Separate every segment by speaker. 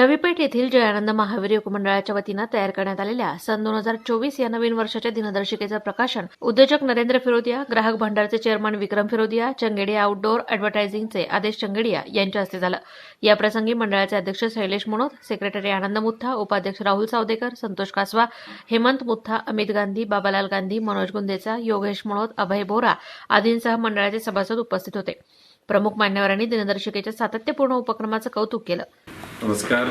Speaker 1: नवी पेठ येथील जयानंद महावीर योग मंडळाच्या वतीनं तयार करण्यात आलेल्या सन दोन हजार चोवीस या नवीन वर्षाच्या दिनदर्शिकेचं प्रकाशन उद्योजक नरेंद्र फिरोदिया ग्राहक भांडारचे चेअरमन विक्रम फिरोदिया चंगेडिया आउटडोर ॲडव्हर्टायझिंगचे आदेश चंगेडिया यांच्या हस्ते झालं. या प्रसंगी मंडळाचे अध्यक्ष शैलेश मनोद सेक्रेटरी आनंद मुथा उपाध्यक्ष राहुल सावदेकर संतोष कासवा हेमंत मुथा अमित गांधी बाबालाल गांधी मनोज गुंदेचा योगेश मनोत अभय बोरा आदींसह मंडळाचे सभासद उपस्थित होते. प्रमुख मान्यवरांनी दिनदर्शिकेच्या सातत्यपूर्ण उपक्रमाचं कौतुक केलं.
Speaker 2: नमस्कार.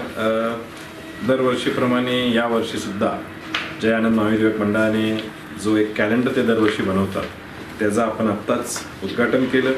Speaker 2: दरवर्षीप्रमाणे यावर्षीसुद्धा जय आनंद महावीर मंडळाने जो एक कॅलेंडर ते दरवर्षी बनवतात त्याचं आपण आत्ताच उद्घाटन केलं.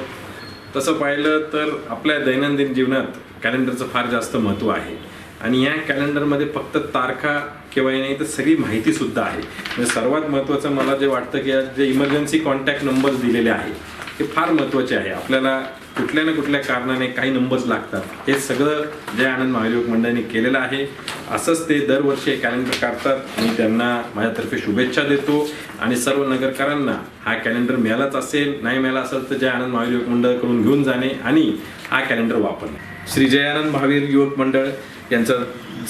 Speaker 2: तसं पाहिलं तर आपल्या दैनंदिन जीवनात कॅलेंडरचं फार जास्त महत्त्व आहे. आणि या कॅलेंडरमध्ये फक्त तारखा केव्हाही नाही तर सगळी माहितीसुद्धा आहे. म्हणजे सर्वात महत्त्वाचं मला जे वाटतं की जे इमर्जन्सी कॉन्टॅक्ट नंबर्स दिलेले आहे हे फार महत्त्वाचे आहे. आपल्याला कुठल्या ना कुठल्या कारणाने काही नंबर्स लागतात. हे सगळं जय आनंद महायोग मंडळाने केलेलं आहे. असंच ते दरवर्षी कॅलेंडर काढतात मी त्यांना माझ्यातर्फे शुभेच्छा देतो. आणि सर्व नगरकरांना हा कॅलेंडर मिळालाच असेल नाही मिळाला असेल तर जय आनंद मंडळ करून घेऊन जाणे आणि हा कॅलेंडर वापरणे.
Speaker 3: श्री जयानंद महावीर युवक मंडळ यांचं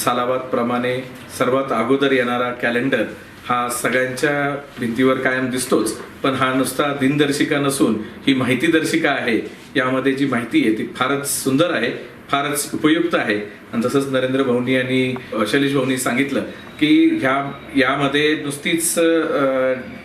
Speaker 3: सालाबादप्रमाणे सर्वात अगोदर येणारा कॅलेंडर हा सगळ्यांच्या भिंतीवर कायम दिसतोच पण हा नुसता दिनदर्शिका नसून ही माहितीदर्शिका आहे. यामध्ये जी माहिती आहे ती फारच सुंदर आहे फारच उपयुक्त आहे. आणि तसंच नरेंद्र भाऊनी आणि शैलेश भाऊनी सांगितलं की ह्या यामध्ये नुसतीच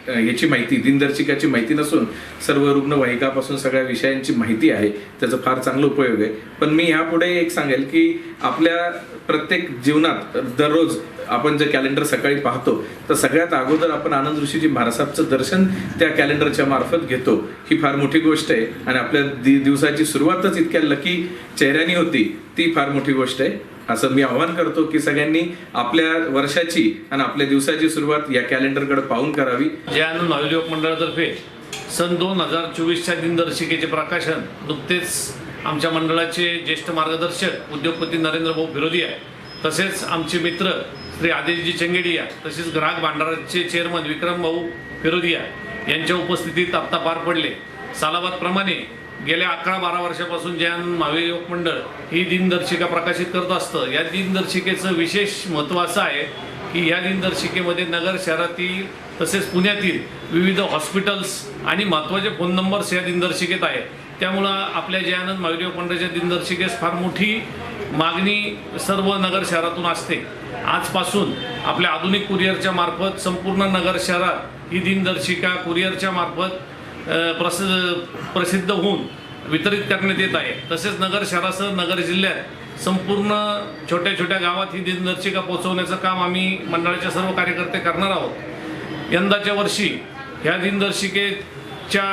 Speaker 3: याची माहिती दिनदर्शिकाची माहिती नसून सर्व रुग्णवाहिकापासून सगळ्या विषयांची माहिती आहे. त्याचा फार चांगला उपयोग आहे. पण मी ह्यापुढे एक सांगेल की आपल्या प्रत्येक जीवनात दररोज आपण जे कॅलेंडर सकाळी पाहतो तर सगळ्यात अगोदर आपण आनंद ऋषीजी महाराजांचं दर्शन त्या कॅलेंडरच्या मार्फत घेतो. ही फार मोठी गोष्ट आहे. आणि आपल्या दि- दिवसाची सुरुवातच इतक्या लकी चेहऱ्यानी होती. ती फार मोठी गोष्ट आहे. असं मी आवाहन करतो की सगळ्यांनी आपल्या वर्षाची आणि आपल्या दिवसाची सुरुवात या कॅलेंडरकडे पाहून करावी.
Speaker 4: जयानंद आनंद मंडळातर्फे सन दोन हजार चोवीसच्या दिनदर्शिकेचे प्रकाशन नुकतेच आमच्या मंडळाचे ज्येष्ठ मार्गदर्शक उद्योगपती नरेंद्र भाऊ फिरोदी आहे. तसेच आमचे मित्र श्री आदेशजी चंगेडिया तसेच ग्राहक भांडाराचे चेअरमन विक्रम भाऊ फिरोदिया यांच्या उपस्थितीत आत्ता पार पडले. सालाबादप्रमाणे गेल्या अकरा बारा वर्षापासून जय आनंद महावीर मंडळ ही दिनदर्शिका प्रकाशित करत असतं. या दिनदर्शिकेचं विशेष महत्त्व असं आहे की या दिनदर्शिकेमध्ये नगर शहरातील तसेच पुण्यातील विविध हॉस्पिटल्स आणि महत्त्वाचे फोन नंबर्स या दिनदर्शिकेत आहेत. त्यामुळं आपल्या जयानंद महावीर मंडळाच्या दिनदर्शिकेस फार मोठी मागणी सर्व नगर शहरातून असते. आजपासून आपल्या आधुनिक कुरिअरच्या मार्फत संपूर्ण नगर शहरात ही दिनदर्शिका कुरिअरच्या मार्फत प्रस प्रसिद्ध होऊन वितरित करण्यात येत आहे. तसेच नगर शहरासह नगर जिल्ह्यात संपूर्ण छोट्या छोट्या गावात ही दिनदर्शिका पोहोचवण्याचं काम आम्ही मंडळाचे सर्व कार्यकर्ते करणार आहोत. यंदाच्या वर्षी ह्या दिनदर्शिकेच्या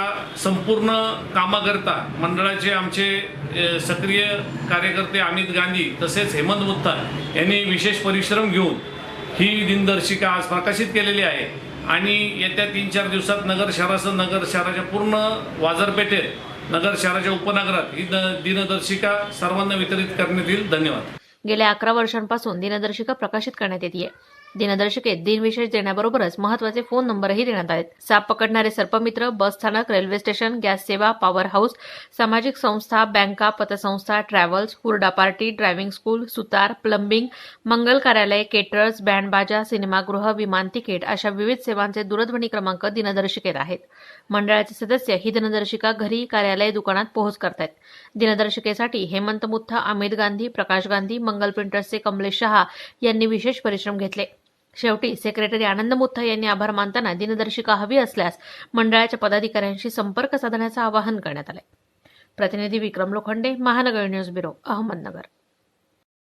Speaker 4: संपूर्ण कामाकरता मंडळाचे आमचे सक्रिय कार्यकर्ते अमित गांधी तसेच हेमंत मुत्ता यांनी विशेष परिश्रम घेऊन ही दिनदर्शिका आज प्रकाशित केलेली आहे. आणि येत्या तीन चार दिवसात नगर शहरासह नगर शहराच्या पूर्ण बाजारपेठेत नगर शहराच्या उपनगरात ही दिनदर्शिका सर्वांना वितरित करण्यात येईल. धन्यवाद.
Speaker 1: गेल्या अकरा वर्षांपासून दिनदर्शिका प्रकाशित करण्यात येते दिनदर्शिकेत दिनविशेष देण्याबरोबरच महत्त्वाचे फोन नंबरही देण्यात आहेत. साप पकडणारे सर्पमित्र बस स्थानक रेल्वे स्टेशन गॅस सेवा पॉवर हाऊस सामाजिक संस्था बँका पतसंस्था ट्रॅव्हल्स हुरडा पार्टी ड्रायव्हिंग स्कूल सुतार प्लंबिंग मंगल कार्यालय केटरर्स बँडबाजा सिनेमागृह विमान तिकीट अशा विविध सेवांचे दूरध्वनी क्रमांक दिनदर्शिकेत आहेत. मंडळाचे सदस्य ही दिनदर्शिका घरी कार्यालय दुकानात पोहोच करतायत. दिनदर्शिकेसाठी हेमंत मुथा अमित गांधी प्रकाश गांधी मंगल प्रिंटर्सचे कमलेश शहा यांनी विशेष परिश्रम घेतले. शेवटी सेक्रेटरी आनंद मुथा यांनी आभार मानताना दिनदर्शिका हवी असल्यास मंडळाच्या पदाधिकाऱ्यांशी संपर्क साधण्याचं आवाहन करण्यात आले प्रतिनिधी विक्रम लोखंडे महानगर न्यूज ब्युरो अहमदनगर.